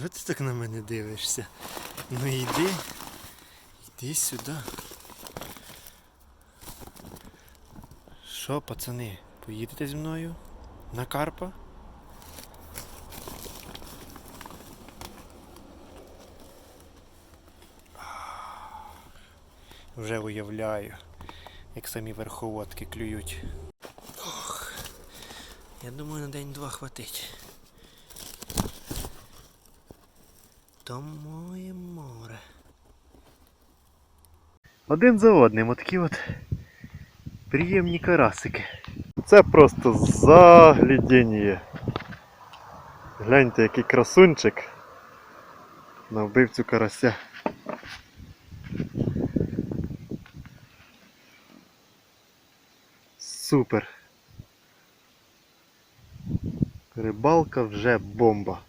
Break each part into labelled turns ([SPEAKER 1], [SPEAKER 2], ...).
[SPEAKER 1] Що ти так на мене дивишся? Ну йди. Йди сюди. Що, пацани, поїдете зі мною? На Карпа? Вже уявляю, як самі верховодки клюють. Ох, я думаю, на день-два хватить. То моє море. Один за одним, отакі от приємні карасики.
[SPEAKER 2] Це просто заглядіння. Гляньте, який красунчик на вбивцю карася. Супер. Рибалка вже бомба.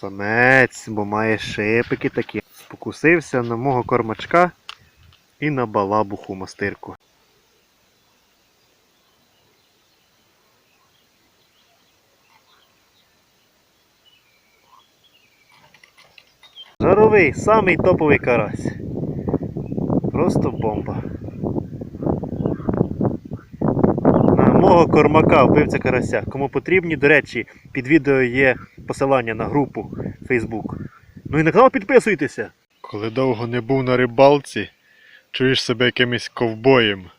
[SPEAKER 2] Самець, бо має шипики такі. Покусився на мого кормачка і на балабуху мастирку. Жаровий, самий топовий карась. Просто бомба. На мого кормака вбивця карася. Кому потрібні, до речі, під відео є посилання на групу Facebook. Ну і на канал підписуйтеся. Коли довго не був на рибалці, чуєш себе якимось ковбоєм.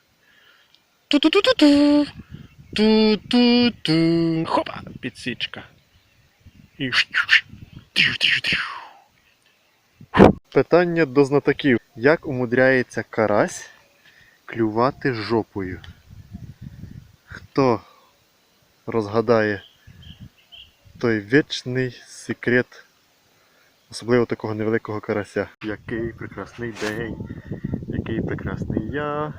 [SPEAKER 2] Ту-ту-ту-ту-ту. Ту-ту-ту. Хопа! Підсічка. І Питання до знатоків. Як умудряється карась клювати жопою? Хто розгадає той вічний секрет, особливо такого невеликого карася? Який прекрасний день, який прекрасний я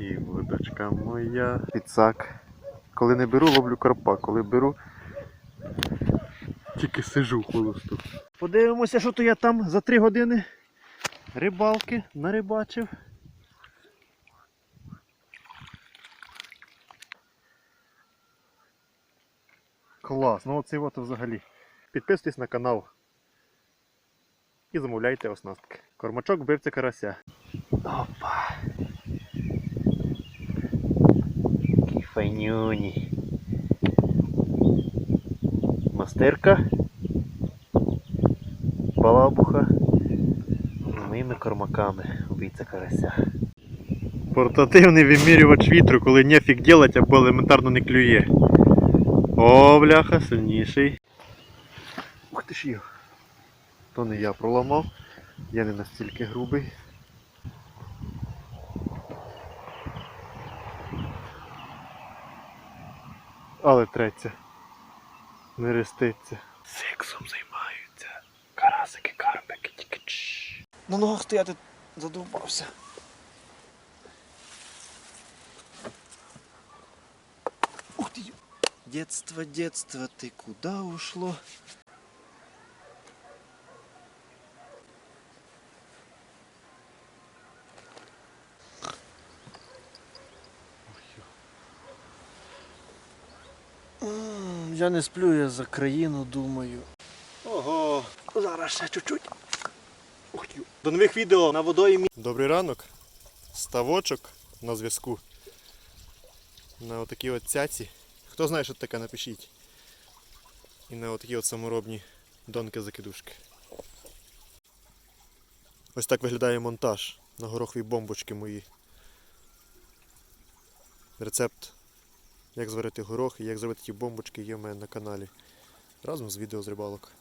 [SPEAKER 2] і водочка моя. Підсак. Коли не беру, ловлю карпа. Коли беру, тільки сижу холосту. Подивимося, що то я там за три години рибалки нарибачив. Клас, ну оце от взагалі. Підписуйтесь на канал і замовляйте оснастки. Кормачок вбивця карася.
[SPEAKER 1] Опа. Файнюні.
[SPEAKER 2] Мастирка. Балабуха.
[SPEAKER 1] Моїми кормаками убійця карася.
[SPEAKER 2] Портативний вимірювач вітру, коли нефік делать або елементарно не клює. О, бляха, сильніший. Ух ти ж йо. То не я проламав. Я не настільки грубий. Але треться. Не реститься.
[SPEAKER 1] Сексом займаються. Карасики, карпики, тільки чш. Ну ну стояти задовбався. Ух ты! Детство, детство, ты куда ушло? Я не сплю, я за країну думаю. Ого, зараз ще чуть-чуть.
[SPEAKER 2] До нових відео на водоймі. Добрий ранок. Ставочок на зв'язку. На отакій от цяці. Хто знає, що таке, напишіть. І на отакі от саморобні донки-закидушки. Ось так виглядає монтаж на горохові бомбочки мої. Рецепт, як зварити горох і як зробити ті бомбочки є в мене на каналі. Разом з відео з рибалок.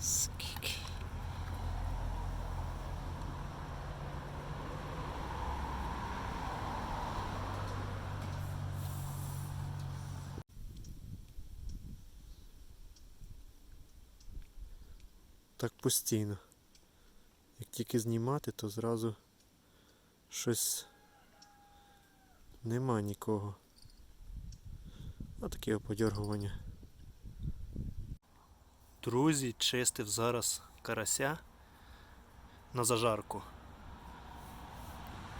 [SPEAKER 1] Скільки?
[SPEAKER 2] Так постійно. Як тільки знімати, то зразу щось нема нікого. Отакі подергування. Друзі, чистив зараз карася на зажарку.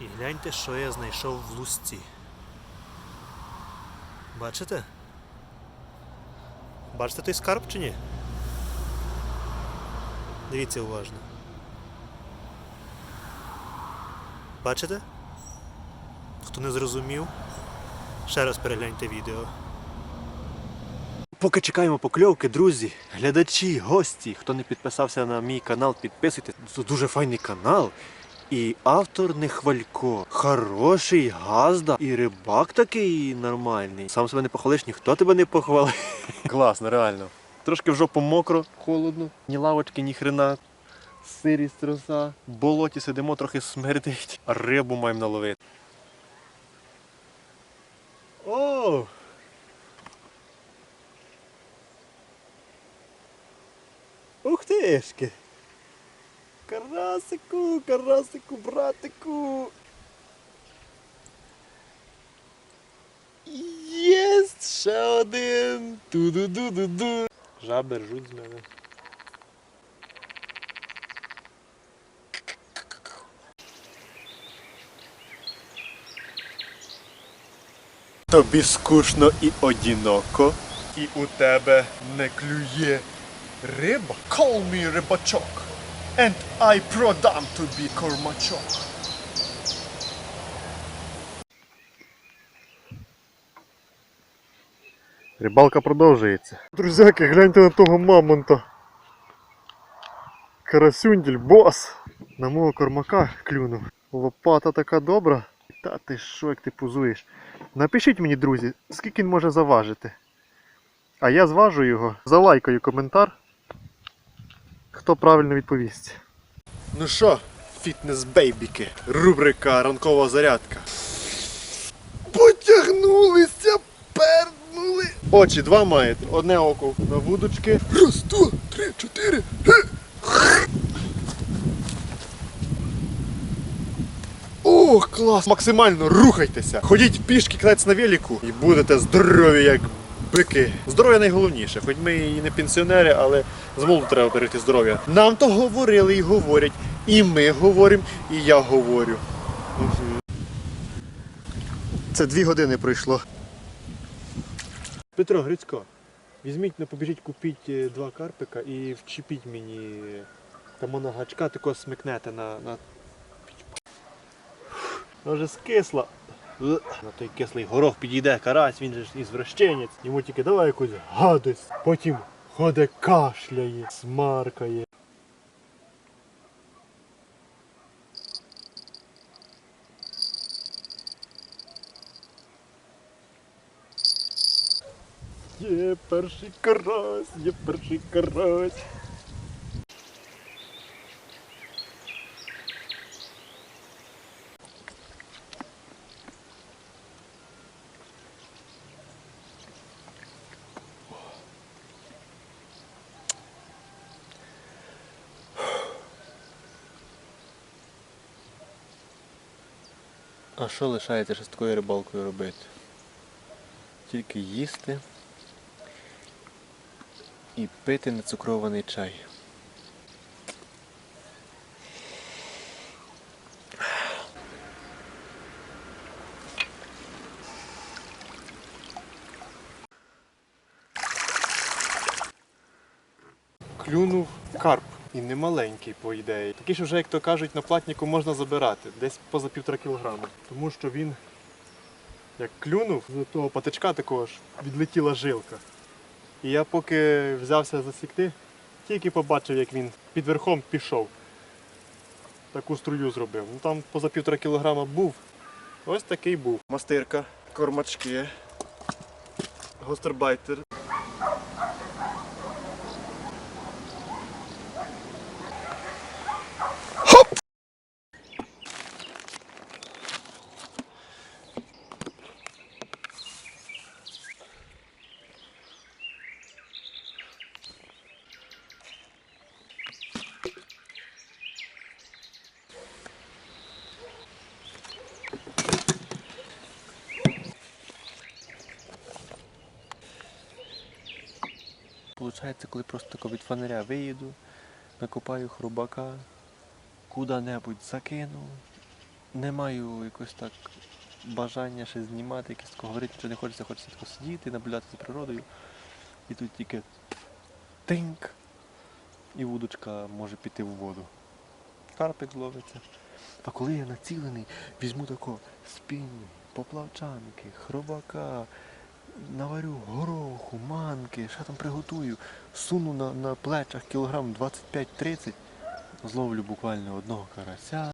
[SPEAKER 2] І гляньте, що я знайшов в лусці. Бачите? Бачите той скарб чи ні? Дивіться уважно. Бачите? Хто не зрозумів, ще раз перегляньте відео. Поки чекаємо покльовки, друзі, глядачі, гості, хто не підписався на мій канал, підписуйтесь. Це дуже файний канал. І автор не хвалько. Хороший газда. І рибак такий нормальний. Сам себе не похвалиш, ніхто тебе не похвалить. Класно, реально. Трошки в жопу мокро, холодно, ні лавочки, ні хрена. Сирість роса. В болоті сидимо, трохи смердить. Рибу маємо наловити. О! Ух тишки! Карасику, карасику, братику! Єсть! Ще один! Ту-ду-ду-ду-ду! Жаби ржуть з мене. Тобі скучно і одиноко, і у тебе не клює риба. Call me рибачок, and I продам тобі кормачок. Рибалка продовжується. Друзяки, гляньте на того мамонта. Карасюнділь, бос! На мого кормака клюнув. Лопата така добра. Та ти що, як ти пузуєш? Напишіть мені, друзі, скільки він може заважити. А я зважу його, залайкаю коментар. Хто правильно відповість. Ну що, фітнес-бейбіки, рубрика ранкова зарядка. Потягнулися, пернули. Очі два маєте. Одне око на вудочки. Раз, два, три, чотири. Ге. Ох, клас! Максимально рухайтеся! Ходіть пішки, катайтесь на велику і будете здорові, як бики. Здоров'я найголовніше, хоч ми і не пенсіонери, але з молоду треба берегти здоров'я. Нам то говорили і говорять, і ми говоримо, і я говорю. Це дві години пройшло. Петро Грицько, візьміть, не побіжіть, купіть е, два карпика і вчепіть мені там на гачка, тако смикнете на, на вона вже скисла. На той кислий горох підійде карась, він же ж ізвращенець. Йому тільки давай якусь гадость. Потім ходить кашляє, смаркає. Є перший карась, є перший карась.
[SPEAKER 3] А що лишається ще з такою рибалкою робити? Тільки їсти і пити нецукрований чай.
[SPEAKER 4] клюнув карп. І не маленький, по ідеї. Такий, що вже, як то кажуть, на платніку можна забирати, десь поза півтора кілограма. Тому що він, як клюнув, з того патичка такого ж відлетіла жилка. І я поки взявся засікти, тільки побачив, як він під верхом пішов. Таку струю зробив. Ну там поза півтора кілограма був. Ось такий був. Мастирка, кормачки, гостербайтер.
[SPEAKER 2] Виходить, коли просто тако від фонаря виїду, накопаю хробака, куди-небудь закину, не маю якось так бажання ще знімати, якось тако говорити, нічого не хочеться, хочеться тако сидіти, наблюдати за природою. І тут тільки тинк, і вудочка може піти в воду. Карпик зловиться. А коли я націлений, візьму тако спінні, поплавчанки, хробака, наварю гороху, манки, що там приготую, суну на, на плечах кілограм 25-30, зловлю буквально одного карася.